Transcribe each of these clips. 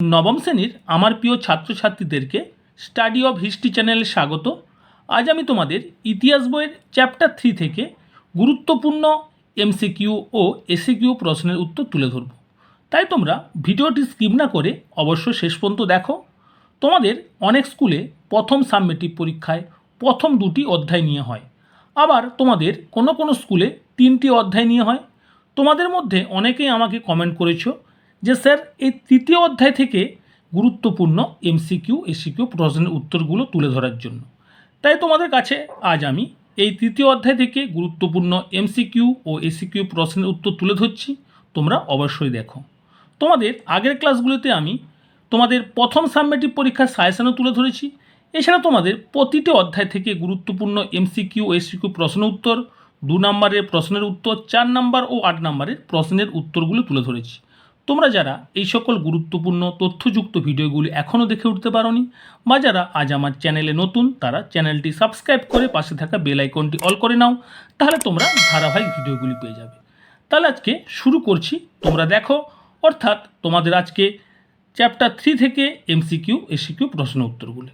নবম শ্রেণির আমার প্রিয় ছাত্রছাত্রীদেরকে স্টাডি অফ হিস্ট্রি চ্যানেলে স্বাগত। আজ আমি তোমাদের ইতিহাস বইয়ের চ্যাপ্টার থ্রি থেকে গুরুত্বপূর্ণ এমসিকিউ ও এসিকিউ প্রশ্নের উত্তর তুলে ধরব। তাই তোমরা ভিডিওটি স্কিপ না করে অবশ্যই শেষ পর্যন্ত দেখো। তোমাদের অনেক স্কুলে প্রথম সাবমেটিভ পরীক্ষায় প্রথম দুটি অধ্যায় নিয়ে হয়। আবার তোমাদের কোনো কোনো স্কুলে তিনটি অধ্যায় নিয়ে হয়। তোমাদের মধ্যে অনেকেই আমাকে কমেন্ট করেছ। যে স্যার, এই তৃতীয় অধ্যায় থেকে গুরুত্বপূর্ণ এমসিকিউ এসিকিউ প্রশ্নের উত্তরগুলো তুলে ধরার জন্য। তাই তোমাদের কাছে আজ আমি এই তৃতীয় অধ্যায় থেকে গুরুত্বপূর্ণ এমসিকিউ ও এসিকিউ প্রশ্নের উত্তর তুলে ধরছি। তোমরা অবশ্যই দেখো। তোমাদের আগের ক্লাসগুলোতে আমি তোমাদের প্রথম সাবমেটিভ পরীক্ষার সাজেশনও তুলে ধরেছি। এছাড়া তোমাদের প্রতিটি অধ্যায় থেকে গুরুত্বপূর্ণ এমসিকিউ এসিকিউ প্রশ্ন উত্তর, দু নম্বরের প্রশ্নের উত্তর, চার নম্বর ও আট নম্বরের প্রশ্নের উত্তরগুলো তুলে ধরেছি। তোমরা যারা এই সকল গুরুত্বপূর্ণ, তথ্যযুক্ত ভিডিওগুলি এখনও দেখে উঠতে পারোনি বা যারা আজ আমার চ্যানেলে নতুন, তারা চ্যানেলটি সাবস্ক্রাইব করে পাশে থাকা বেল আইকনটি অল করে নাও, তাহলে তোমরা ধারাবাহিক ভিডিওগুলি পেয়ে যাবে। তাহলে আজকে শুরু করছি, তোমরা দেখো, অর্থাৎ তোমাদের আজকে চ্যাপ্টার থ্রি থেকে এমসিকিউ, এসিকিউ প্রশ্ন উত্তরগুলি।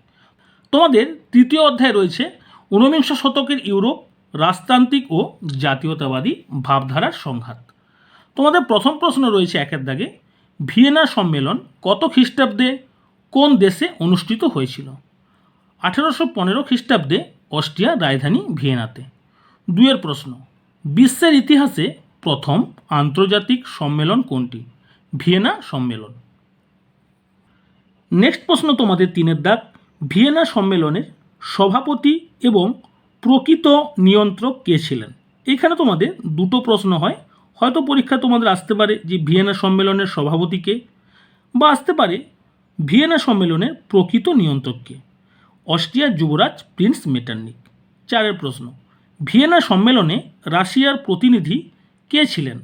তোমাদের তৃতীয় অধ্যায় রয়েছে ঊনবিংশ শতকের ইউরোপ রাজতান্ত্রিক ও জাতীয়তাবাদী ভাবধারার সংঘাত। তোমাদের প্রথম প্রশ্ন রয়েছে একের দাগে, ভিয়েনা সম্মেলন কত খ্রিস্টাব্দে কোন দেশে অনুষ্ঠিত হয়েছিল? আঠেরোশো পনেরো খ্রিস্টাব্দে অস্ট্রিয়া, রাজধানী ভিয়েনাতে। দুয়ের প্রশ্ন, বিশ্বের ইতিহাসে প্রথম আন্তর্জাতিক সম্মেলন কোনটি? ভিয়েনা সম্মেলন। নেক্সট প্রশ্ন তোমাদের তিনের দাগ, ভিয়েনা সম্মেলনের সভাপতি এবং প্রকৃত নিয়ন্ত্রক কে ছিলেন? এখানে তোমাদের দুটো প্রশ্ন হয় হয়তো পরীক্ষা তোমাদের আসতে পারে যে ভিয়েনা সম্মেলনের সভাপতিকে বা আসতে পারে ভিয়েনা সম্মেলনের প্রকৃত নিয়ন্ত্রককে অস্ট্রিয়ার যুবরাজ প্রিন্স মেটার্নিক। চারের প্রশ্ন, ভিয়েনা সম্মেলনে রাশিয়ার প্রতিনিধি কে ছিলেন?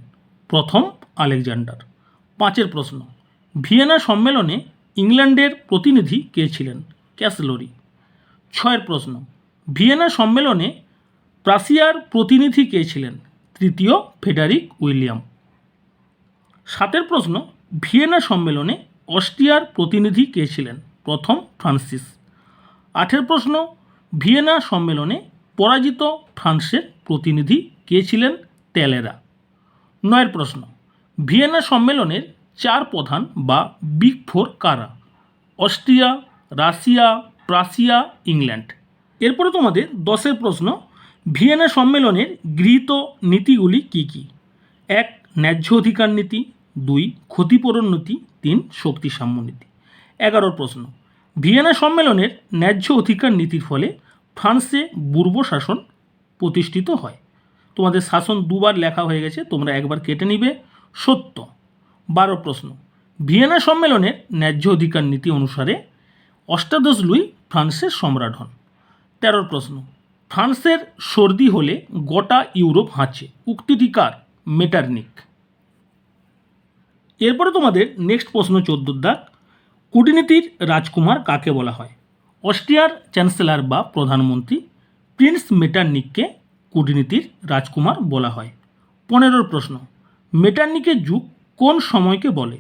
প্রথম আলেকজান্ডার। পাঁচের প্রশ্ন, ভিয়েনা সম্মেলনে ইংল্যান্ডের প্রতিনিধি কে ছিলেন? ক্যাসলোরি। ছয়ের প্রশ্ন, ভিয়েনা সম্মেলনে প্রাসিয়ার প্রতিনিধি কে ছিলেন? তৃতীয় ফেডারিক উইলিয়াম। সাতের প্রশ্ন, ভিয়েনা সম্মেলনে অস্ট্রিয়ার প্রতিনিধি কে ছিলেন? প্রথম ফ্রান্সিস। আঠের প্রশ্ন, ভিয়েনা সম্মেলনে পরাজিত ফ্রান্সের প্রতিনিধি কে ছিলেন? তেলেরা। নয়ের প্রশ্ন, ভিয়েনা সম্মেলনের চার প্রধান বা বিগ ফোর কারা? Austria, Russia, Prussia, England. এরপরে তোমাদের দশের প্রশ্ন ভিয়েনা সম্মেলনের গৃহীত নীতিগুলি কি কি? এক, ন্যায্য অধিকার নীতি। দুই, ক্ষতিপূরণ নীতি। তিন শক্তি সাম্য নীতি। এগারোর প্রশ্ন। ভিয়েনা সম্মেলনের ন্যায্য অধিকার নীতির ফলে ফ্রান্সে বুর্ব শাসন প্রতিষ্ঠিত হয়। তোমাদের শাসন দুবার লেখা হয়ে গেছে, তোমরা একবার কেটে নিবে। সত্য। বারো প্রশ্ন। ভিয়েনা সম্মেলনের ন্যায্য অধিকার নীতি অনুসারে অষ্টাদশ লুই ফ্রান্সের সম্রাট হন। তেরোর প্রশ্ন। ফ্রান্সের সর্দি হলে গোটা ইউরোপ হাঁচে। উক্তিটি কার? মেটারনিক। এরপরে তোমাদের নেক্সট প্রশ্ন চোদ্দোর দাগ কূটনীতির রাজকুমার কাকে বলা হয়? অস্ট্রিয়ার চ্যান্সেলর বা প্রধানমন্ত্রী প্রিন্স মেটারনিককে কূটনীতির রাজকুমার বলা হয়। পনেরোর প্রশ্ন মেটারনিকের যুগ কোন সময়কে বলে?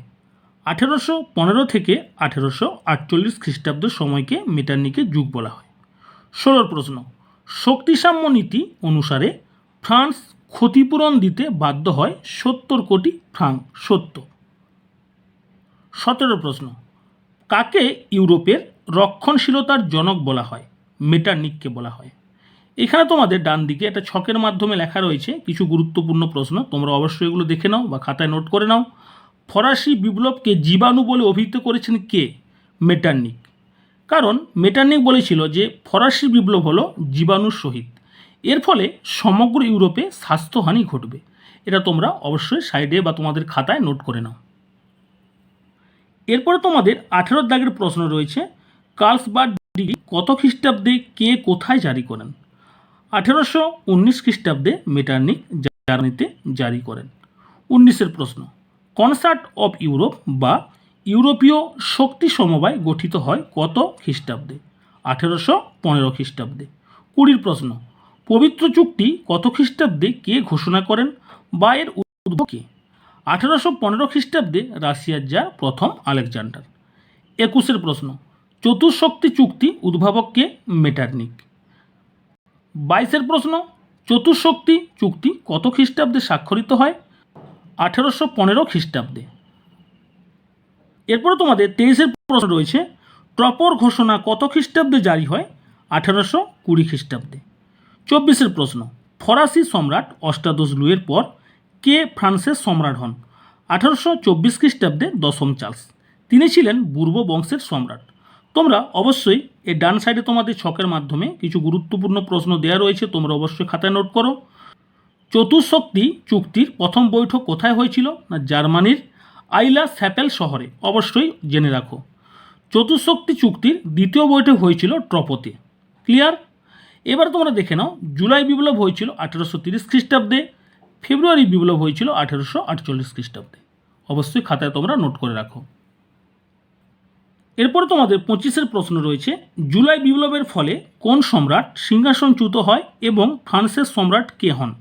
আঠেরোশো পনেরো থেকে আঠেরোশো আটচল্লিশ খ্রিস্টাব্দ সময়কে মেটারনিকের যুগ বলা হয়। ষোলোর প্রশ্ন শক্তিসাম্য নীতি অনুসারে ফ্রান্স ক্ষতিপূরণ দিতে বাধ্য হয় সত্তর কোটি ফ্রাঙ্ক সত্য। সতেরো প্রশ্ন, কাকে ইউরোপের রক্ষণশীলতার জনক বলা হয়? মেটারনিককে বলা হয়। এখানে তোমাদের ডান দিকে একটা ছকের মাধ্যমে লেখা রয়েছে, কিছু গুরুত্বপূর্ণ প্রশ্ন, তোমরা অবশ্যই এগুলো দেখে নাও বা খাতায় নোট করে নাও। ফরাসি বিপ্লবকে জীবাণু বলে অভিহিত করেছেন কে? মেটারনিক। কারণ মেটারনিক বলেছিল যে ফরাসি বিপ্লব হলো জীবাণুর সহিত। এর ফলে সমগ্র ইউরোপে স্বাস্থ্যহানি ঘটবে। এটা তোমরা অবশ্যই সাইডে বা তোমাদের খাতায় নোট করে নাও। এরপরে তোমাদের আঠেরো দাগের প্রশ্ন রয়েছে, কার্লসবার্গ ডিগ্রি কত খ্রিস্টাব্দে কে কোথায় জারি করেন? আঠেরোশো উনিশ খ্রিস্টাব্দে মেটার্নিক জার্মানিতে জারি করেন। উনিশের প্রশ্ন, কনসার্ট অফ ইউরোপ বা ইউরোপীয় শক্তি সমবায় গঠিত হয় কত খ্রিস্টাব্দে? আঠেরোশো পনেরো খ্রিস্টাব্দে। কুড়ির প্রশ্ন, পবিত্র চুক্তি কত খ্রিস্টাব্দে কে ঘোষণা করেন বা এর উদ্ভব কে? আঠেরোশো পনেরো খ্রিস্টাব্দে রাশিয়ার যা প্রথম আলেকজান্ডার। একুশের প্রশ্ন চতুর্শক্তি চুক্তি উদ্ভাবককে মেটার্নিক। বাইশের প্রশ্ন চতুর্শক্তি চুক্তি কত খ্রিস্টাব্দে স্বাক্ষরিত হয়? আঠেরোশো পনেরো খ্রিস্টাব্দে। এরপরে তোমাদের তেইশের প্রশ্ন রয়েছে, ট্রপর ঘোষণা কত খ্রিস্টাব্দে জারি হয়? আঠেরোশো কুড়ি খ্রিস্টাব্দে। চব্বিশের প্রশ্ন, ফরাসি সম্রাট অষ্টাদশ লুয়ের পর কে ফ্রান্সের সম্রাট হন? আঠারোশো চব্বিশ খ্রিস্টাব্দে দশম চার্লস। তিনি ছিলেন পূর্ব বংশের সম্রাট। তোমরা অবশ্যই এই ডান সাইডে তোমাদের ছকের মাধ্যমে কিছু গুরুত্বপূর্ণ প্রশ্ন দেওয়া রয়েছে, তোমরা অবশ্যই খাতায় নোট করো। চতুর্শক্তি চুক্তির প্রথম বৈঠক কোথায় হয়েছিল? না জার্মানির? আইলা স্যাপেল শহরে। অবশ্যই জেনে রাখো। চতুর্শক্তি চুক্তির দ্বিতীয় বৈঠক হয়েছিল ট্রপোতে। ক্লিয়ার? এবার তোমরা দেখে নাও, জুলাই বিপ্লব হয়েছিল আঠেরোশো তিরিশ খ্রিস্টাব্দে, ফেব্রুয়ারি বিপ্লব হয়েছিল আঠেরোশো আটচল্লিশ খ্রিস্টাব্দে। অবশ্যই খাতায় তোমরা নোট করে রাখো। এরপরে তোমাদের পঁচিশের প্রশ্ন রয়েছে, জুলাই বিপ্লবের ফলে কোন সম্রাট সিংহাসনচ্যুত হয় এবং ফ্রান্সের সম্রাট কে হন?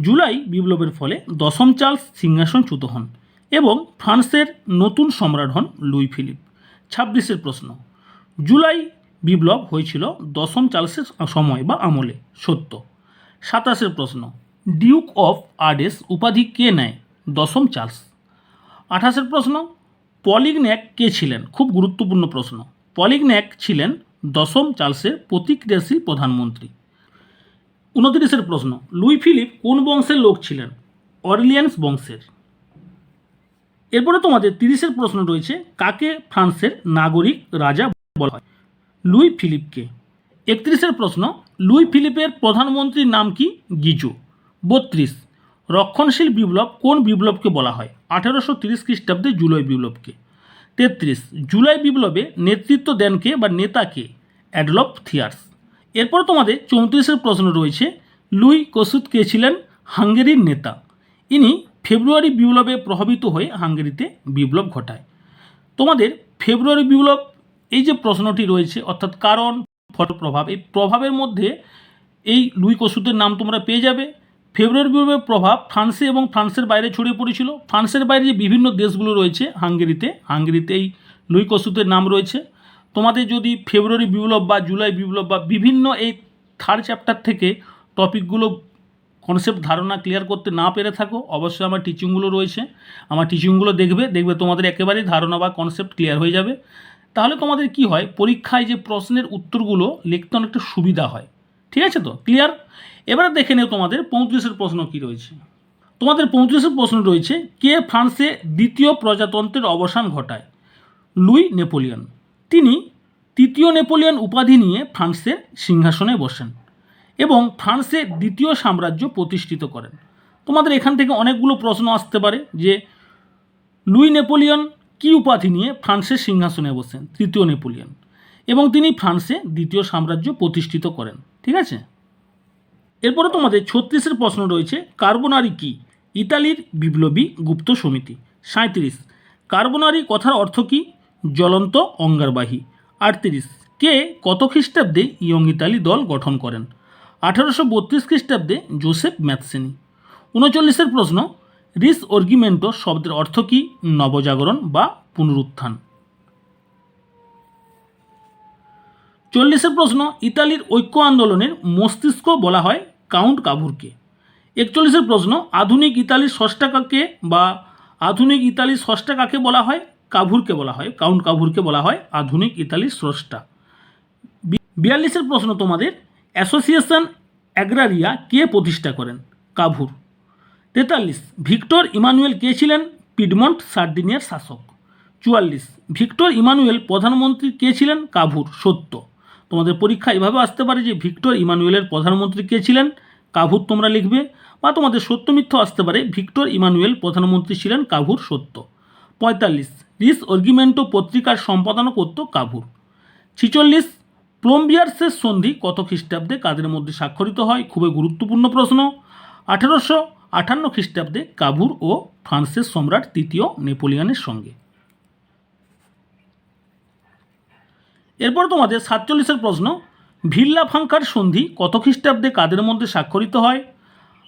জুলাই বিপ্লবের ফলে দশম চার্লস সিংহাসনচ্যুত হন। এবং ফ্রান্সের নতুন সম্রাট হন লুই ফিলিপ। ছাব্বিশের প্রশ্ন, জুলাই বিপ্লব হয়েছিল দশম চার্লসের সময় বা আমলে, সত্য। সাতাশের প্রশ্ন, ডিউক অফ আর্ডেস উপাধি কে নেয় দশম চার্লস? আঠাশের প্রশ্ন পলিগন্যাক কে ছিলেন? খুব গুরুত্বপূর্ণ প্রশ্ন পলিগন্যাক ছিলেন দশম চার্লসের প্রতিক্রিয়াশীল প্রধানমন্ত্রী। উনত্রিশের প্রশ্ন, লুই ফিলিপ কোন বংশের লোক ছিলেন? অরলিয়ান্স বংশের। এরপরে তোমাদের তিরিশের প্রশ্ন রয়েছে, কাকে ফ্রান্সের নাগরিক রাজা বলা হয়? লুই ফিলিপকে। একত্রিশের প্রশ্ন, লুই ফিলিপের প্রধানমন্ত্রীর নাম কি? গিজু। বত্রিশ, রক্ষণশীল বিপ্লব কোন বিপ্লবকে বলা হয়? আঠেরোশো তিরিশ খ্রিস্টাব্দে জুলাই বিপ্লবকে। তেত্রিশ, জুলাই বিপ্লবে নেতৃত্ব দেন কে বা নেতাকে অ্যাডলফ থিয়ার্স। এরপর তোমাদের চৌত্রিশের প্রশ্ন রয়েছে, লুই কসুত কে ছিলেন? হাঙ্গেরির নেতা। ইনি ফেব্রুয়ারি বিপ্লবে প্রভাবিত হয়ে হাঙ্গেরিতে বিপ্লব ঘটায়। তোমাদের ফেব্রুয়ারি বিপ্লব এই যে প্রশ্নটি রয়েছে, অর্থাৎ কারণ, ফল, প্রভাব, এই প্রভাবের মধ্যে এই লুই কসুতের নাম তোমরা পেয়ে যাবে। ফেব্রুয়ারি বিপ্লবের প্রভাব ফ্রান্সে এবং ফ্রান্সের বাইরে ছড়িয়ে পড়েছিল। ফ্রান্সের বাইরে যে বিভিন্ন দেশগুলো রয়েছে, হাঙ্গেরিতে হাঙ্গেরিতে এই লুই কসুতের নাম রয়েছে। তোমাদের যদি ফেব্রুয়ারি বিপ্লব বা জুলাই বিপ্লব বা বিভিন্ন এই থার্ড চ্যাপ্টার থেকে টপিকগুলো কনসেপ্ট ধারণা ক্লিয়ার করতে না পেরে থাকো, অবশ্যই আমার টিচিংগুলো রয়েছে। আমার টিচিংগুলো দেখবে দেখবে তোমাদের একেবারেই ধারণা বা কনসেপ্ট ক্লিয়ার হয়ে যাবে। তাহলে তোমাদের কি হয়, পরীক্ষায় যে প্রশ্নের উত্তরগুলো লিখতে অনেকটা সুবিধা হয়। ঠিক আছে তো? ক্লিয়ার এবারে দেখে নেও তোমাদের পঁয়ত্রিশের প্রশ্ন কি রয়েছে। তোমাদের পঁয়ত্রিশের প্রশ্ন রয়েছে, কে ফ্রান্সে দ্বিতীয় প্রজাতন্ত্রের অবসান ঘটায়? Louis Napoleon. তিনি তৃতীয় নেপোলিয়ন উপাধি নিয়ে ফ্রান্সের সিংহাসনে বসেন। এবং ফ্রান্সে দ্বিতীয় সাম্রাজ্য প্রতিষ্ঠিত করেন। তোমাদের এখান থেকে অনেকগুলো প্রশ্ন আসতে পারে যে, লুই নেপোলিয়ন কী উপাধি নিয়ে ফ্রান্সের সিংহাসনে বসেন, তৃতীয় নেপোলিয়ন? এবং তিনি ফ্রান্সে দ্বিতীয় সাম্রাজ্য প্রতিষ্ঠিত করেন, ঠিক আছে? এরপরে তোমাদের ছত্রিশের প্রশ্ন রয়েছে, কার্বোনারি কি? ইতালির বিপ্লবী গুপ্ত সমিতি। সাঁত্রিশ কার্বোনারি কথার অর্থ কি? জ্বলন্ত অঙ্গারবাহী। আটত্রিশ, কে কত খ্রিস্টাব্দে ইয়ং ইতালি দল গঠন করেন? আঠারোশো বত্রিশ খ্রিস্টাব্দে জোসেফ ম্যাথসেনি। উনচল্লিশের প্রশ্ন, রিস অর্গিমেন্টো শব্দের অর্থ কি? নবজাগরণ বা পুনরুত্থান। চল্লিশের প্রশ্ন, ইতালির ঐক্য আন্দোলনের মস্তিষ্ক বলা হয় কাউন্ট কাভুরকে। একচল্লিশের প্রশ্ন, আধুনিক ইতালির ষষ্ঠা কাকে বা আধুনিক ইতালির ষষ্ঠা কাকে বলা হয়? কাভুরকে বলা হয়, কাউন্ট কাভুরকে বলা হয় আধুনিক ইতালির স্রষ্টা বিয়াল্লিশের প্রশ্ন তোমাদের অ্যাসোসিয়েশন অ্যাগ্রারিয়া কে প্রতিষ্ঠা করেন? কাভুর। তেতাল্লিশ, ভিক্টর ইমানুয়েল কে ছিলেন? পিডমন্ট সার্ডিনিয়ার শাসক। চুয়াল্লিশ, ভিক্টর ইমানুয়েল প্রধানমন্ত্রী কে ছিলেন? কাভুর, সত্য। তোমাদের পরীক্ষা এভাবে আসতে পারে যে ভিক্টর ইমানুয়েলের প্রধানমন্ত্রী কে ছিলেন? কাভুর তোমরা লিখবে, বা তোমাদের সত্য মিথ্য আসতে পারে, ভিক্টর ইমানুয়েল প্রধানমন্ত্রী ছিলেন? কাভুর, সত্য। পঁয়তাল্লিশ, রিস অর্গিমেন্টো পত্রিকার সম্পাদনা করত কাভুর। ছিচল্লিশ প্লম্বিয়ার্সের সন্ধি কত খ্রিস্টাব্দে কাদের মধ্যে স্বাক্ষরিত হয়? খুবই গুরুত্বপূর্ণ প্রশ্ন। আঠেরোশো আটান্ন খ্রিস্টাব্দে কাবুর ও ফ্রান্সের সম্রাট তৃতীয় নেপোলিয়ানের সঙ্গে। এরপর তোমাদের সাতচল্লিশের প্রশ্ন, ভিল্লা ফাঙ্কার সন্ধি কত খ্রিস্টাব্দে কাদের মধ্যে স্বাক্ষরিত হয়?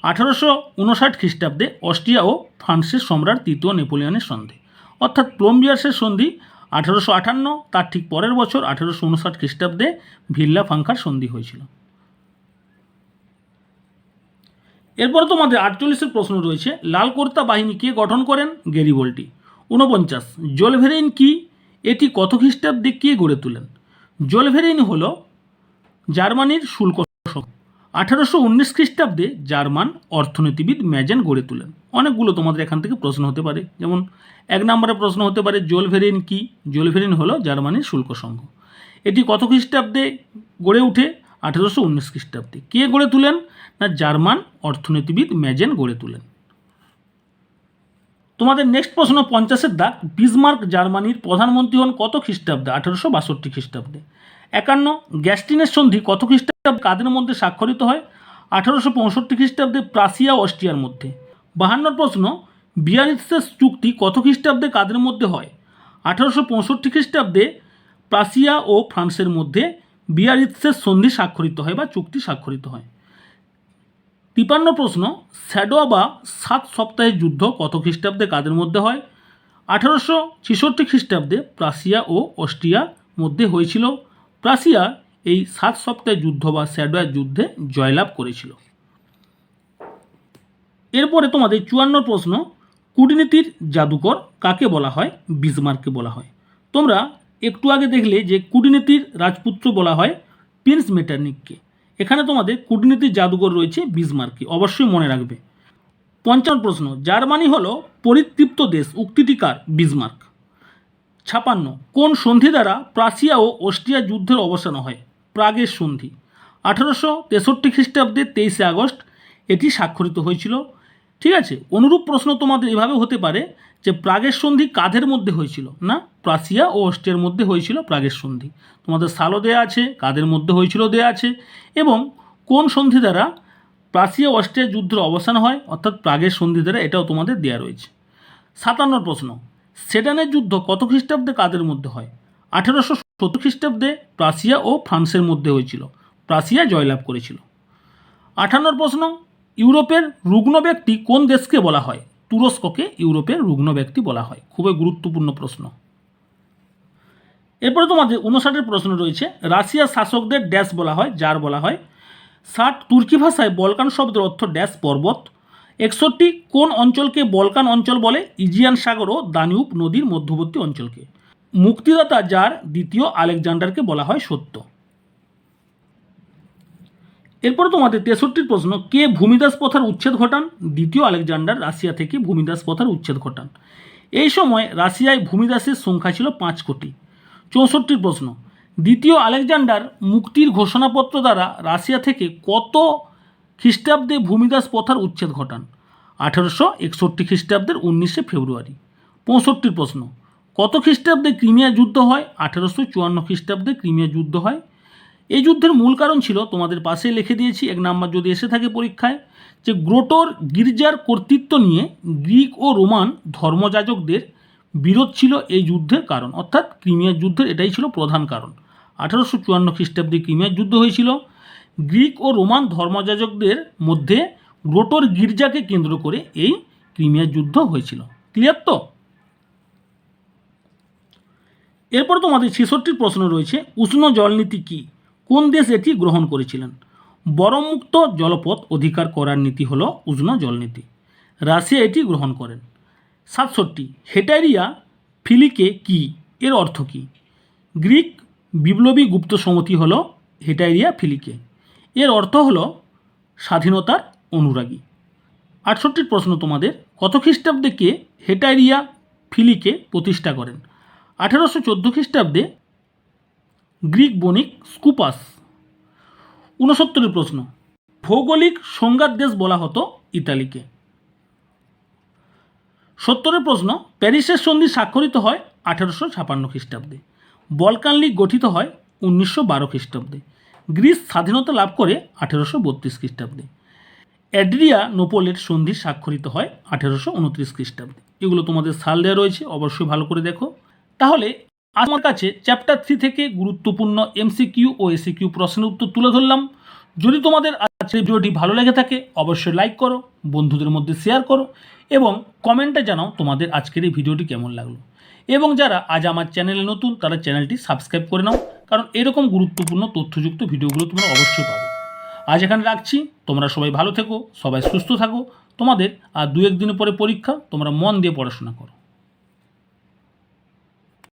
আঠারোশো উনষাট খ্রিস্টাব্দে অস্ট্রিয়া ও ফ্রান্সের সম্রাট তৃতীয় নেপোলিয়নের সন্ধি। অর্থাৎ প্লম্বিয়ার্সের সন্ধি আঠেরোশো আটান্ন তার ঠিক পরের বছর আঠেরোশো উনষাট খ্রিস্টাব্দে ভিল্লা ফাঙ্কার সন্ধি হয়েছিল। এরপর তোমাদের আটচল্লিশের প্রশ্ন রয়েছে লালকর্তা বাহিনী কে গঠন করেন? গেরিবল্টি। ঊনপঞ্চাশ জলভেরেইন কি? এটি কত খ্রিস্টাব্দে কে গড়ে তোলেন? জলভেরেইন হল জার্মানির শুল্ক। আঠারোশো উনিশ খ্রিস্টাব্দে জার্মান অর্থনীতিবিদ ম্যাজেন গড়ে তোলেন। অনেকগুলো তোমাদের এখান থেকে প্রশ্ন হতে পারে। যেমন, এক নম্বরে প্রশ্ন হতে পারে, জোলভেরিন কি? জোলভেরিন হলো জার্মানির শুল্ক সংঘ। এটি কত খ্রিস্টাব্দে গড়ে উঠে আঠেরোশো উনিশ খ্রিস্টাব্দে। কে গড়ে তুলেন? না, জার্মান অর্থনীতিবিদ ম্যাজেন গড়ে তোলেন। তোমাদের নেক্সট প্রশ্ন পঞ্চাশের দাগ। বিসমার্ক জার্মানির প্রধানমন্ত্রী হন কত খ্রিস্টাব্দে? আঠেরোশো বাষট্টি খ্রিস্টাব্দে। একান্ন, গ্যাস্টিনের সন্ধি কত খ্রিস্টাব্দে কাদের মধ্যে স্বাক্ষরিত হয়? আঠারোশো পঁয়ষট্টি খ্রিস্টাব্দে প্রাসিয়া অস্ট্রিয়ার মধ্যে। বাহান্নর প্রশ্ন বিয়ারিৎসের চুক্তি কত খ্রিস্টাব্দে কাদের মধ্যে হয়? আঠারোশো পঁয়ষট্টি খ্রিস্টাব্দে প্রাসিয়া ও ফ্রান্সের মধ্যে বিয়ারিৎসের সন্ধি স্বাক্ষরিত হয় বা চুক্তি স্বাক্ষরিত হয়। তিপান্ন প্রশ্ন স্যাডোয়া বা সাত সপ্তাহের যুদ্ধ কত খ্রিস্টাব্দে কাদের মধ্যে হয়? আঠারোশো ছেষট্টি খ্রিস্টাব্দে প্রাসিয়া ও অস্ট্রিয়া মধ্যে হয়েছিল। প্রাসিয়া এই সাত সপ্তাহের যুদ্ধ বা স্যাডোয়ার যুদ্ধে জয়লাভ করেছিল। এরপরে তোমাদের চুয়ান্ন প্রশ্ন, কূটনীতির জাদুকর কাকে বলা হয়? বিসমার্ককে বলা হয়। তোমরা একটু আগে দেখলে যে কূটনীতির রাজপুত্র বলা হয় প্রিন্স মেটার্নিককে। এখানে তোমাদের কূটনীতির জাদুকর রয়েছে বিসমার্ককে অবশ্যই মনে রাখবে। পঞ্চান্ন প্রশ্ন, জার্মানি হলো পরিতৃপ্ত দেশ উক্তিটিকার বিসমার্ক ছাপান্ন। কোন সন্ধি দ্বারা প্রাসিয়া ও অস্ট্রিয়া যুদ্ধের অবসান হয়? প্রাগের সন্ধি। আঠারোশো তেষট্টি খ্রিস্টাব্দে তেইশে আগস্ট এটি স্বাক্ষরিত হয়েছিল। ঠিক আছে, অনুরূপ প্রশ্ন তোমাদের এভাবে হতে পারে যে প্রাগের সন্ধি কাদের মধ্যে হয়েছিল? না প্রাসিয়া ও অস্ট্রিয়ার মধ্যে হয়েছিল প্রাগের সন্ধি। তোমাদের সালও দেয়া আছে, কাদের মধ্যে হয়েছিল দেয়া আছে, এবং কোন সন্ধি দ্বারা প্রাসিয়া অস্ট্রিয়া যুদ্ধের অবসান হয়? অর্থাৎ প্রাগের সন্ধি দ্বারা এটাও তোমাদের দেয়া রয়েছে। সাতান্ন প্রশ্ন। সেডানের যুদ্ধ কত খ্রিস্টাব্দে কাদের মধ্যে হয়? আঠেরোশো সত্তর খ্রিস্টাব্দে প্রাসিয়া ও ফ্রান্সের মধ্যে হয়েছিল। প্রাসিয়া জয়লাভ করেছিল। আঠান্নর প্রশ্ন, ইউরোপের রুগ্ন ব্যক্তি কোন দেশকে বলা হয়? তুরস্ককে ইউরোপের রুগ্ন ব্যক্তি বলা হয়। খুবই গুরুত্বপূর্ণ প্রশ্ন। এরপরে তোমাদের উনষাটের প্রশ্ন রয়েছে, রাশিয়ার শাসকদের ড্যাশ বলা হয়, যার বলা হয়? ষাট তুর্কি ভাষায় বলকান শব্দের অর্থ ড্যাশ পর্বত একষট্টি কোন অঞ্চলকে বলকান অঞ্চল বলে? ইজিয়ান সাগর ও দানিউব নদীর মধ্যবর্তী অঞ্চলকে। মুক্তিদাতা যার দ্বিতীয় আলেকজান্ডারকে বলা হয় সত্য। এরপর তোমাদের তেষট্টির প্রশ্ন, কে ভূমিদাস প্রথার উচ্ছেদ ঘটান? দ্বিতীয় আলেকজান্ডার রাশিয়া থেকে ভূমিদাস প্রথার উচ্ছেদ ঘটান। এই সময় রাশিয়ায় ভূমিদাসের সংখ্যা ছিল পাঁচ কোটি। চৌষট্টির প্রশ্ন, দ্বিতীয় আলেকজান্ডার মুক্তির ঘোষণাপত্র দ্বারা রাশিয়া থেকে কত খ্রিস্টাব্দে ভূমিদাস প্রথার উচ্ছেদ ঘটান। আঠারোশো একষট্টি খ্রিস্টাব্দের উনিশে ফেব্রুয়ারি। পঁয়ষট্টির প্রশ্ন, কত খ্রিস্টাব্দে ক্রিমিয়া যুদ্ধ হয়? আঠারোশো চুয়ান্ন খ্রিস্টাব্দে ক্রিমিয়া যুদ্ধ হয়। এই যুদ্ধের মূল কারণ ছিল, তোমাদের পাশে লিখে দিয়েছি, এক নাম্বার যদি এসে থাকে পরীক্ষায়, যে গ্রোটোর গির্জার কর্তৃত্ব নিয়ে গ্রিক ও রোমান ধর্মযাজকদের বিরোধ ছিল এই যুদ্ধের কারণ। অর্থাৎ ক্রিমিয়ার যুদ্ধের এটাই ছিল প্রধান কারণ। আঠারোশো চুয়ান্ন খ্রিস্টাব্দে ক্রিমিয়ার যুদ্ধ হয়েছিল। গ্রিক ও রোমান ধর্মযাজকদের মধ্যে গ্রোটোর গির্জাকে কেন্দ্র করে এই ক্রিমিয়া যুদ্ধ হয়েছিল। ক্লিয়ার তো? এরপর তোমাদের ছেষট্টির প্রশ্ন রয়েছে, উষ্ণ জলনীতি কী? কোন দেশ এটি গ্রহণ করেছিলেন? বরমুক্ত জলপথ অধিকার করার নীতি হল উষ্ণ জলনীতি। রাশিয়া এটি গ্রহণ করেন। সাতষট্টি হেটারিয়া ফিলিকে কি? এর অর্থ কী? গ্রিক বিপ্লবী গুপ্ত সমতি হল হেটাইরিয়া ফিলিকে। এর অর্থ হলো স্বাধীনতার অনুরাগী। আটষট্টির প্রশ্ন তোমাদের, কত খ্রিস্টাব্দে কে হেটাইরিয়া ফিলিকে প্রতিষ্ঠা করেন? আঠেরোশো চোদ্দ খ্রিস্টাব্দে গ্রিক বণিক স্কুপাস। ঊনসত্তরের প্রশ্ন, ভৌগোলিক সংঘাত দেশ বলা হতো ইতালিকে। সত্তরের প্রশ্ন, প্যারিসের সন্ধি স্বাক্ষরিত হয় আঠেরোশো ছাপান্ন খ্রিস্টাব্দে। বলকান লীগ গঠিত হয় উনিশশো বারো খ্রিস্টাব্দে। গ্রিস স্বাধীনতা লাভ করে আঠেরোশো বত্রিশ খ্রিস্টাব্দে। অ্যাড্রিয়া নোপোলের সন্ধি স্বাক্ষরিত হয় আঠেরোশো উনত্রিশ খ্রিস্টাব্দে। এগুলো তোমাদের সাল দেওয়া রয়েছে, অবশ্যই ভালো করে দেখো। তাহলে, আমার কাছে চ্যাপ্টার থ্রি থেকে গুরুত্বপূর্ণ এমসিকিউ ও এসিকিউ প্রশ্নের উত্তর তুলে ধরলাম। যদি তোমাদের আজকের ভিডিওটি ভালো লেগে থাকে, অবশ্যই লাইক করো, বন্ধুদের মধ্যে শেয়ার করো এবং কমেন্টে জানাও তোমাদের আজকের এই ভিডিওটি কেমন লাগল। এবং যারা আজ আমার চ্যানেলে নতুন, তারা চ্যানেলটি সাবস্ক্রাইব করে নাও, কারণ এরকম গুরুত্বপূর্ণ তথ্যযুক্ত ভিডিওগুলো তোমরা অবশ্যই পাবে। আজ এখানে রাখছি, তোমরা সবাই ভালো থেকো, সবাই সুস্থ থাকো। তোমাদের আর দু এক দিন পরে পরীক্ষা, তোমরা মন দিয়ে পড়াশোনা করো।